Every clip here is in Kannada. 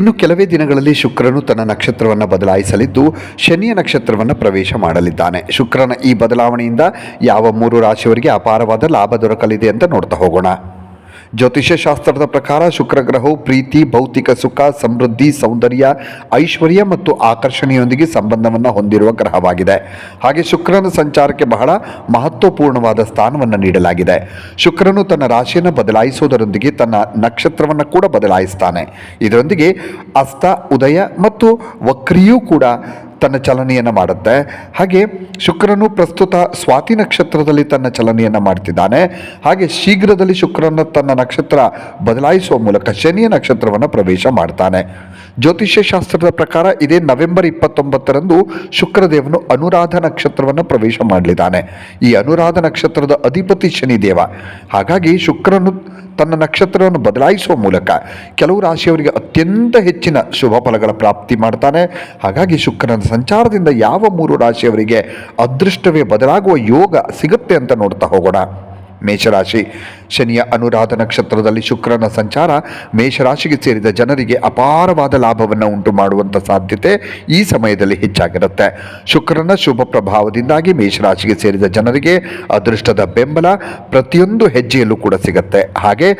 ಇನ್ನು ಕೆಲವೇ ದಿನಗಳಲ್ಲಿ ಶುಕ್ರನು ತನ್ನ ನಕ್ಷತ್ರವನ್ನು ಬದಲಾಯಿಸಲಿದ್ದು ಶನಿಯ ನಕ್ಷತ್ರವನ್ನು ಪ್ರವೇಶ ಮಾಡಲಿದ್ದಾನೆ. ಶುಕ್ರನ ಈ ಬದಲಾವಣೆಯಿಂದ ಯಾವ ಮೂರು ರಾಶಿಯವರಿಗೆ ಅಪಾರವಾದ ಲಾಭ ದೊರಕಲಿದೆ ಅಂತ ನೋಡ್ತಾ ಹೋಗೋಣ. ಜ್ಯೋತಿಷ್ಯ ಶಾಸ್ತ್ರದ ಪ್ರಕಾರ ಶುಕ್ರ ಗ್ರಹವು ಪ್ರೀತಿ, ಭೌತಿಕ ಸುಖ, ಸಮೃದ್ಧಿ, ಸೌಂದರ್ಯ, ಐಶ್ವರ್ಯ ಮತ್ತು ಆಕರ್ಷಣೆಯೊಂದಿಗೆ ಸಂಬಂಧವನ್ನು ಹೊಂದಿರುವ ಗ್ರಹವಾಗಿದೆ. ಹಾಗೆ ಶುಕ್ರನ ಸಂಚಾರಕ್ಕೆ ಬಹಳ ಮಹತ್ವಪೂರ್ಣವಾದ ಸ್ಥಾನವನ್ನು ನೀಡಲಾಗಿದೆ. ಶುಕ್ರನು ತನ್ನ ರಾಶಿಯನ್ನು ಬದಲಾಯಿಸುವುದರೊಂದಿಗೆ ತನ್ನ ನಕ್ಷತ್ರವನ್ನು ಕೂಡ ಬದಲಾಯಿಸ್ತಾನೆ. ಇದರೊಂದಿಗೆ ಅಸ್ತ, ಉದಯ ಮತ್ತು ವಕ್ರಿಯೂ ಕೂಡ ತನ್ನ ಚಲನೆಯನ್ನು ಮಾಡುತ್ತೆ. ಹಾಗೆ ಶುಕ್ರನು ಪ್ರಸ್ತುತ ಸ್ವಾತಿ ನಕ್ಷತ್ರದಲ್ಲಿ ತನ್ನ ಚಲನೆಯನ್ನು ಮಾಡ್ತಿದ್ದಾನೆ. ಹಾಗೆ ಶೀಘ್ರದಲ್ಲಿ ಶುಕ್ರನ ತನ್ನ ನಕ್ಷತ್ರ ಬದಲಾಯಿಸುವ ಮೂಲಕ ಶನಿಯ ನಕ್ಷತ್ರವನ್ನು ಪ್ರವೇಶ ಮಾಡ್ತಾನೆ. ಜ್ಯೋತಿಷ್ಯ ಶಾಸ್ತ್ರದ ಪ್ರಕಾರ ಇದೇ ನವೆಂಬರ್ ಇಪ್ಪತ್ತೊಂಬತ್ತರಂದು ಶುಕ್ರದೇವನು ಅನುರಾಧ ನಕ್ಷತ್ರವನ್ನು ಪ್ರವೇಶ ಮಾಡಲಿದ್ದಾನೆ. ಈ ಅನುರಾಧ ನಕ್ಷತ್ರದ ಅಧಿಪತಿ ಶನಿದೇವ. ಹಾಗಾಗಿ ಶುಕ್ರನು ತನ್ನ ನಕ್ಷತ್ರವನ್ನು ಬದಲಾಯಿಸುವ ಮೂಲಕ ಕೆಲವು ರಾಶಿಯವರಿಗೆ ಅತ್ಯಂತ ಹೆಚ್ಚಿನ ಶುಭ ಫಲಗಳ ಪ್ರಾಪ್ತಿ ಮಾಡ್ತಾನೆ. ಹಾಗಾಗಿ ಶುಕ್ರನ ಸಂಚಾರದಿಂದ ಯಾವ ಮೂರು ರಾಶಿಯವರಿಗೆ ಅದೃಷ್ಟವೇ ಬದಲಾಗುವ ಯೋಗ ಸಿಗುತ್ತೆ ಅಂತ ನೋಡ್ತಾ ಹೋಗೋಣ. ಮೇಷರಾಶಿ ಶನಿಯ ಅನುರಾಧ ನಕ್ಷತ್ರದಲ್ಲಿ ಶುಕ್ರನ ಸಂಚಾರ ಮೇಷರಾಶಿಗೆ ಸೇರಿದ ಜನರಿಗೆ ಅಪಾರವಾದ ಲಾಭವನ್ನು ಉಂಟು ಮಾಡುವಂಥ ಸಾಧ್ಯತೆ ಈ ಸಮಯದಲ್ಲಿ ಹೆಚ್ಚಾಗಿರುತ್ತೆ. ಶುಕ್ರನ ಶುಭ ಪ್ರಭಾವದಿಂದಾಗಿ ಮೇಷರಾಶಿಗೆ ಸೇರಿದ ಜನರಿಗೆ ಅದೃಷ್ಟದ ಬೆಂಬಲ ಪ್ರತಿಯೊಂದು ಹೆಜ್ಜೆಯಲ್ಲೂ ಕೂಡ ಸಿಗುತ್ತೆ. ಹಾಗೆ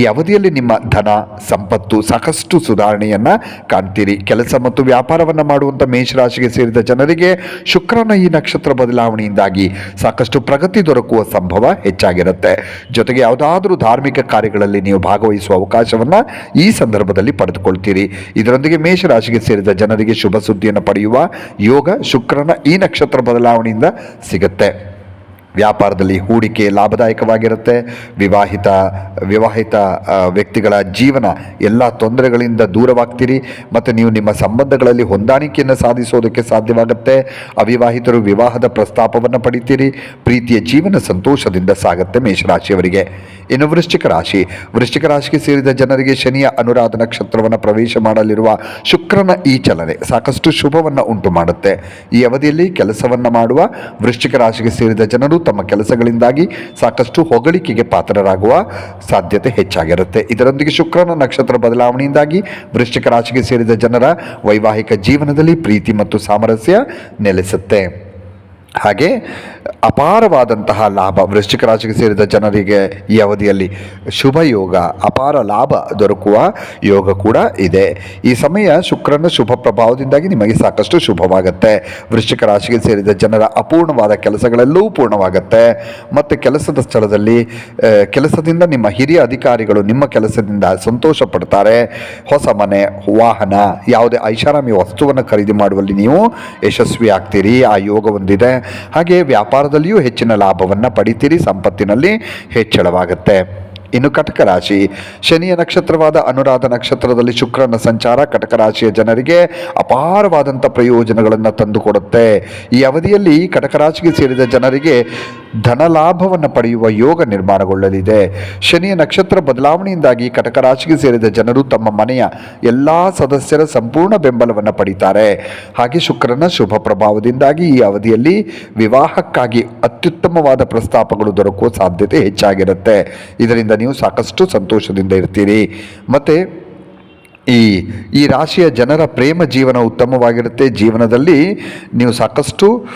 ಈ ಅವಧಿಯಲ್ಲಿ ನಿಮ್ಮ ಧನ, ಸಂಪತ್ತು ಸಾಕಷ್ಟು ಸುಧಾರಣೆಯನ್ನು ಕಾಣ್ತೀರಿ. ಕೆಲಸ ಮತ್ತು ವ್ಯಾಪಾರವನ್ನು ಮಾಡುವಂಥ ಮೇಷರಾಶಿಗೆ ಸೇರಿದ ಜನರಿಗೆ ಶುಕ್ರನ ಈ ನಕ್ಷತ್ರ ಬದಲಾವಣೆಯಿಂದಾಗಿ ಸಾಕಷ್ಟು ಪ್ರಗತಿ ದೊರಕುವ ಸಂಭವ ಹೆಚ್ಚಾಗಿರುತ್ತೆ. ಜೊತೆಗೆ ಯಾವುದಾದ್ರೂ ಧಾರ್ಮಿಕ ಕಾರ್ಯಗಳಲ್ಲಿ ನೀವು ಭಾಗವಹಿಸುವ ಅವಕಾಶವನ್ನು ಈ ಸಂದರ್ಭದಲ್ಲಿ ಪಡೆದುಕೊಳ್ತೀರಿ. ಇದರೊಂದಿಗೆ ಮೇಷರಾಶಿಗೆ ಸೇರಿದ ಜನರಿಗೆ ಶುಭ ಸುದ್ದಿಯನ್ನು ಪಡೆಯುವ ಯೋಗ ಶುಕ್ರನ ಈ ನಕ್ಷತ್ರ ಬದಲಾವಣೆಯಿಂದ ಸಿಗುತ್ತೆ. ವ್ಯಾಪಾರದಲ್ಲಿ ಹೂಡಿಕೆ ಲಾಭದಾಯಕವಾಗಿರುತ್ತೆ. ವಿವಾಹಿತ ವಿವಾಹಿತ ವ್ಯಕ್ತಿಗಳ ಜೀವನ ಎಲ್ಲ ತೊಂದರೆಗಳಿಂದ ದೂರವಾಗ್ತೀರಿ. ಮತ್ತು ನೀವು ನಿಮ್ಮ ಸಂಬಂಧಗಳಲ್ಲಿ ಹೊಂದಾಣಿಕೆಯನ್ನು ಸಾಧಿಸೋದಕ್ಕೆ ಸಾಧ್ಯವಾಗುತ್ತೆ. ಅವಿವಾಹಿತರು ವಿವಾಹದ ಪ್ರಸ್ತಾಪವನ್ನು ಪಡಿತೀರಿ. ಪ್ರೀತಿಯ ಜೀವನ ಸಂತೋಷದಿಂದ ಸಾಗುತ್ತೆ ಮೇಷರಾಶಿಯವರಿಗೆ. ಇನ್ನು ವೃಶ್ಚಿಕ ರಾಶಿ. ವೃಶ್ಚಿಕ ರಾಶಿಗೆ ಸೇರಿದ ಜನರಿಗೆ ಶನಿಯ ಅನುರಾಧ ನಕ್ಷತ್ರವನ್ನು ಪ್ರವೇಶ ಮಾಡಲಿರುವ ಶುಕ್ರನ ಈ ಚಲನೆ ಸಾಕಷ್ಟು ಶುಭವನ್ನು ಉಂಟು ಮಾಡುತ್ತೆ ಈ ಅವಧಿಯಲ್ಲಿ ಕೆಲಸವನ್ನು ಮಾಡುವ ವೃಶ್ಚಿಕ ರಾಶಿಗೆ ಸೇರಿದ ಜನರು ತಮ್ಮ ಕೆಲಸಗಳಿಂದಾಗಿ ಸಾಕಷ್ಟು ಹೊಗಳಿಕೆಗೆ ಪಾತ್ರರಾಗುವ ಸಾಧ್ಯತೆ ಹೆಚ್ಚಾಗಿರುತ್ತೆ. ಇದರೊಂದಿಗೆ ಶುಕ್ರನ ನಕ್ಷತ್ರ ಬದಲಾವಣೆಯಿಂದಾಗಿ ವೃಶ್ಚಿಕ ರಾಶಿಗೆ ಸೇರಿದ ಜನರ ವೈವಾಹಿಕ ಜೀವನದಲ್ಲಿ ಪ್ರೀತಿ ಮತ್ತು ಸಾಮರಸ್ಯ ನೆಲೆಸುತ್ತೆ. ಹಾಗೆ ಅಪಾರವಾದಂತಹ ಲಾಭ, ವೃಶ್ಚಿಕ ರಾಶಿಗೆ ಸೇರಿದ ಜನರಿಗೆ ಈ ಅವಧಿಯಲ್ಲಿ ಶುಭ ಯೋಗ, ಅಪಾರ ಲಾಭ ದೊರಕುವ ಯೋಗ ಕೂಡ ಇದೆ. ಈ ಸಮಯ ಶುಕ್ರನ ಶುಭ ಪ್ರಭಾವದಿಂದಾಗಿ ನಿಮಗೆ ಸಾಕಷ್ಟು ಶುಭವಾಗುತ್ತೆ. ವೃಶ್ಚಿಕ ರಾಶಿಗೆ ಸೇರಿದ ಜನರ ಅಪೂರ್ಣವಾದ ಕೆಲಸಗಳೆಲ್ಲವೂ ಪೂರ್ಣವಾಗುತ್ತೆ. ಮತ್ತು ಕೆಲಸದ ಸ್ಥಳದಲ್ಲಿ ಕೆಲಸದಿಂದ ನಿಮ್ಮ ಹಿರಿಯ ಅಧಿಕಾರಿಗಳು ನಿಮ್ಮ ಕೆಲಸದಿಂದ ಸಂತೋಷ ಪಡ್ತಾರೆ. ಹೊಸ ಮನೆ, ವಾಹನ, ಯಾವುದೇ ಐಷಾರಾಮಿ ವಸ್ತುವನ್ನು ಖರೀದಿ ಮಾಡುವಲ್ಲಿ ನೀವು ಯಶಸ್ವಿ ಆಗ್ತೀರಿ ಆ ಯೋಗ ಹೊಂದಿದೆ ಹಾಗೆ ವ್ಯಾಪಾರದಲ್ಲಿಯೂ ಹೆಚ್ಚಿನ ಲಾಭವನ್ನು ಪಡಿತೀರಿ, ಸಂಪತ್ತಿನಲ್ಲಿ ಹೆಚ್ಚಳವಾಗುತ್ತೆ. ಇನ್ನು ಕಟಕ ರಾಶಿ. ಶನಿಯ ನಕ್ಷತ್ರವಾದ ಅನುರಾಧ ನಕ್ಷತ್ರದಲ್ಲಿ ಶುಕ್ರನ ಸಂಚಾರ ಕಟಕ ರಾಶಿಯ ಜನರಿಗೆ ಅಪಾರವಾದಂಥ ಪ್ರಯೋಜನಗಳನ್ನು ತಂದುಕೊಡುತ್ತೆ. ಈ ಅವಧಿಯಲ್ಲಿ ಕಟಕ ರಾಶಿಗೆ ಸೇರಿದ ಜನರಿಗೆ ಧನ ಲಾಭವನ್ನು ಪಡೆಯುವ ಯೋಗ ನಿರ್ಮಾಣಗೊಳ್ಳಲಿದೆ. ಶನಿಯ ನಕ್ಷತ್ರ ಬದಲಾವಣೆಯಿಂದಾಗಿ ಕಟಕ ರಾಶಿಗೆ ಸೇರಿದ ಜನರು ತಮ್ಮ ಮನೆಯ ಎಲ್ಲ ಸದಸ್ಯರ ಸಂಪೂರ್ಣ ಬೆಂಬಲವನ್ನು ಪಡೀತಾರೆ. ಹಾಗೆ ಶುಕ್ರನ ಶುಭ ಪ್ರಭಾವದಿಂದಾಗಿ ಈ ಅವಧಿಯಲ್ಲಿ ವಿವಾಹಕ್ಕಾಗಿ ಅತ್ಯುತ್ತಮವಾದ ಪ್ರಸ್ತಾಪಗಳು ದೊರಕುವ ಸಾಧ್ಯತೆ ಹೆಚ್ಚಾಗಿರುತ್ತೆ. ಇದರಿಂದ ನೀವು ಸಾಕಷ್ಟು ಸಂತೋಷದಿಂದ ಇರ್ತೀರಿ. ಮತ್ತು ಈ ಈ ರಾಶಿಯ ಜನರ ಪ್ರೇಮ ಜೀವನ ಉತ್ತಮವಾಗಿರುತ್ತೆ ಜೀವನದಲ್ಲಿ ನೀವು ಸಾಕಷ್ಟು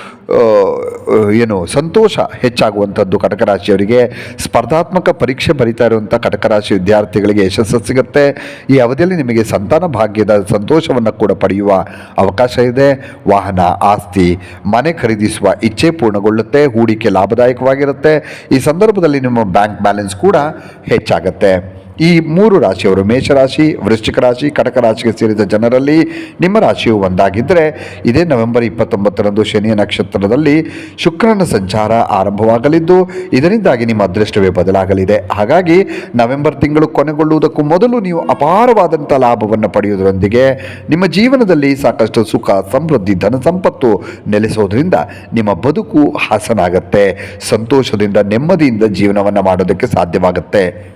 ಏನು ಸಂತೋಷ ಹೆಚ್ಚಾಗುವಂಥದ್ದು ಕಟಕ ರಾಶಿಯವರಿಗೆ. ಸ್ಪರ್ಧಾತ್ಮಕ ಪರೀಕ್ಷೆ ಬರಿತಾ ಇರುವಂಥ ಕಟಕ ರಾಶಿ ವಿದ್ಯಾರ್ಥಿಗಳಿಗೆ ಯಶಸ್ಸು ಸಿಗುತ್ತೆ. ಈ ಅವಧಿಯಲ್ಲಿ ನಿಮಗೆ ಸಂತಾನ ಭಾಗ್ಯದ ಸಂತೋಷವನ್ನು ಕೂಡ ಪಡೆಯುವ ಅವಕಾಶ ಇದೆ. ವಾಹನ, ಆಸ್ತಿ, ಮನೆ ಖರೀದಿಸುವ ಇಚ್ಛೆ ಪೂರ್ಣಗೊಳ್ಳುತ್ತೆ, ಹೂಡಿಕೆ ಲಾಭದಾಯಕವಾಗಿರುತ್ತೆ. ಈ ಸಂದರ್ಭದಲ್ಲಿ ನಿಮ್ಮ ಬ್ಯಾಂಕ್ ಬ್ಯಾಲೆನ್ಸ್ ಕೂಡ ಹೆಚ್ಚಾಗುತ್ತೆ. ಈ ಮೂರು ರಾಶಿಯವರು ಮೇಷರಾಶಿ, ವೃಶ್ಚಿಕ ರಾಶಿ, ಕಟಕ ರಾಶಿಗೆ ಸೇರಿದ ಜನರಲ್ಲಿ ನಿಮ್ಮ ರಾಶಿಯು ಒಂದಾಗಿದ್ದರೆ ಇದೇ ನವೆಂಬರ್ ಇಪ್ಪತ್ತೊಂಬತ್ತರಂದು ಶನಿಯ ನಕ್ಷತ್ರದಲ್ಲಿ ಶುಕ್ರನ ಸಂಚಾರ ಆರಂಭವಾಗಲಿದ್ದು, ಇದರಿಂದಾಗಿ ನಿಮ್ಮ ಅದೃಷ್ಟವೇ ಬದಲಾಗಲಿದೆ. ಹಾಗಾಗಿ ನವೆಂಬರ್ ತಿಂಗಳು ಕೊನೆಗೊಳ್ಳುವುದಕ್ಕೂ ಮೊದಲು ನೀವು ಅಪಾರವಾದಂಥ ಲಾಭವನ್ನು ಪಡೆಯುವುದರೊಂದಿಗೆ ನಿಮ್ಮ ಜೀವನದಲ್ಲಿ ಸಾಕಷ್ಟು ಸುಖ, ಸಮೃದ್ಧಿ, ಧನ ಸಂಪತ್ತು ನೆಲೆಸೋದ್ರಿಂದ ನಿಮ್ಮ ಬದುಕು ಹಾಸನಾಗತ್ತೆ. ಸಂತೋಷದಿಂದ, ನೆಮ್ಮದಿಯಿಂದ ಜೀವನವನ್ನು ಮಾಡೋದಕ್ಕೆ ಸಾಧ್ಯವಾಗುತ್ತೆ.